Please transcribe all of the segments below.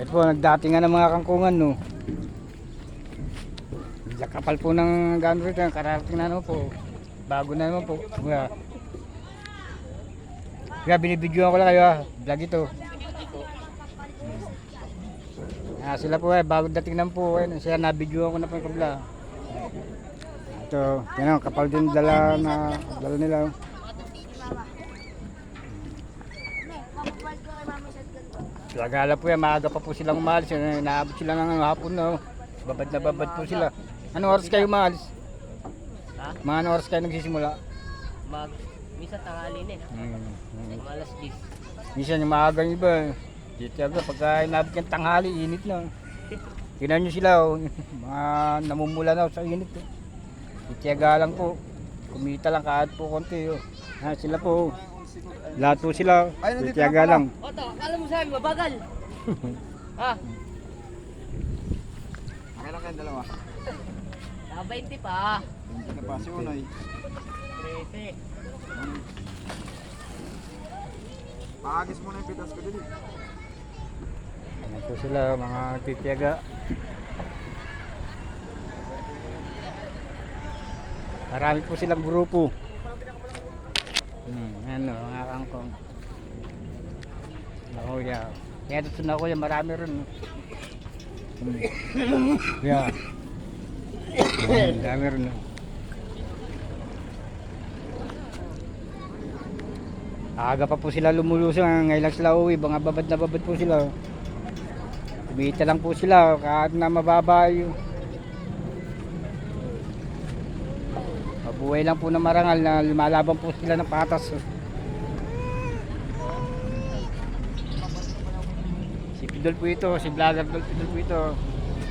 Ito po, nagdatingan ng mga kangkungan, no. Kapal po ng gano'n rito, karating na naman po. Bago na naman po. Kaya, kaya binibidyoan ko lang kayo, ah. vlog ito. Ah, sila po eh, bago dating naman po, eh, siya nabidyoan ko na po yung kabla. Ito, yan ang kapal din dala na dala nila. oh. Lagala po yan, maaga pa po silang umalis. eh, Naabot sila ng hapon na. oh. Babad na babad po sila. Anong oras kayo umalis? Ha? Mga anong oras kayo nagsisimula? Mag, misa tanghali na eh. Hmm. hmm. Alas 10. Minsan yung maaga yung iba. Dito agad, pagka inabot yung tanghali, init na. Tingnan nyo sila, oh. mga namumula na sa init. Eh. Itiyaga lang po. Kumita lang kahit po konti. Oh. Ha, sila po. oh. Lahat po sila. Itiyaga lang. Oto, akala mo sa akin, mabagal. ha? Kailan kayo dalawa? Naka 20 pa. Hindi na pa si Unoy. 13. Paagis muna yung pitas ko din. Ano po sila, mga titiyaga. Marami po silang grupo. Hmm, ano, mga kangkong. Ako, yeah. Kaya dito na ako yan, marami rin. Hmm. Yeah. Hmm, dami rin. Aga pa po sila lumulusong, ngayon lang sila uwi, mga babad na babad po sila. Kumita lang po sila kahit na mababa yung Mabuhay lang po na marangal na lumalaban po sila ng patas. Si Pidol po ito, si Dol Pidol po ito.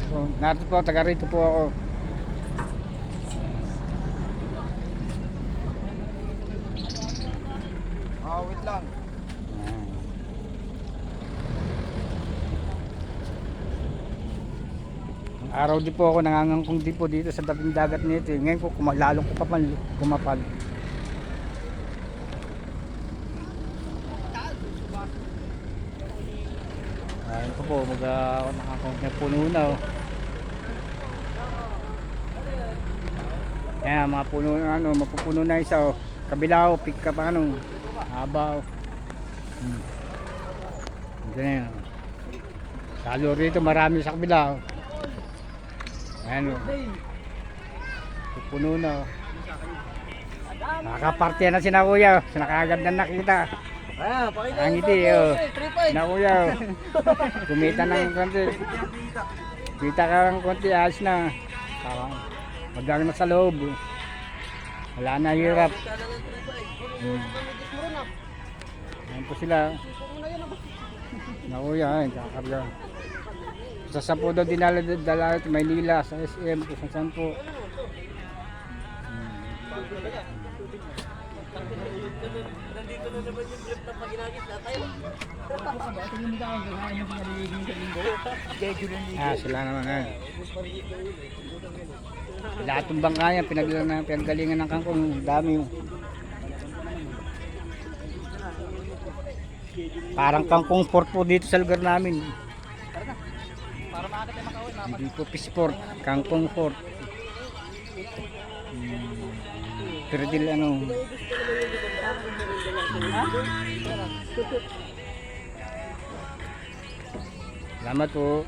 So, narito po, taga rito po ako. Araw din po ako nangangangkong din po dito sa tabing dagat nito. eh. Ngayon po kuma- lalong ko pa man kumapal. Ayun po po, mag uh, nakakong na puno na oh. Ayan, mga puno na ano, mapupuno na isa oh. Kabila oh, pick up ano. Haba oh. Hmm. Ganyan oh. Lalo rito marami sa kabila oh. Ayan o. Pupuno na o. Nakakapartya na si na kuya. oh. Nakagad na nakita. Ayan, pakita Ang ngiti o. Na kuya o. Kumita ng konti. Kita ka ng konti. Ayos na. Parang Magang na sa loob. oh. Wala na hirap. Hmm. Ayan po sila. Na kuya. Ayan, kakarga. Sa sampo daw dinala dala sa Maynila sa SM kung saan saan po. Ah, sila naman ah. Lahat ng bangka yan, pinaglalang pinagalingan ng kangkong, dami oh. Parang kangkong port po dito sa lugar namin. Po pisport, kangkong fort. Hmm. Pero dil ano. Salamat po.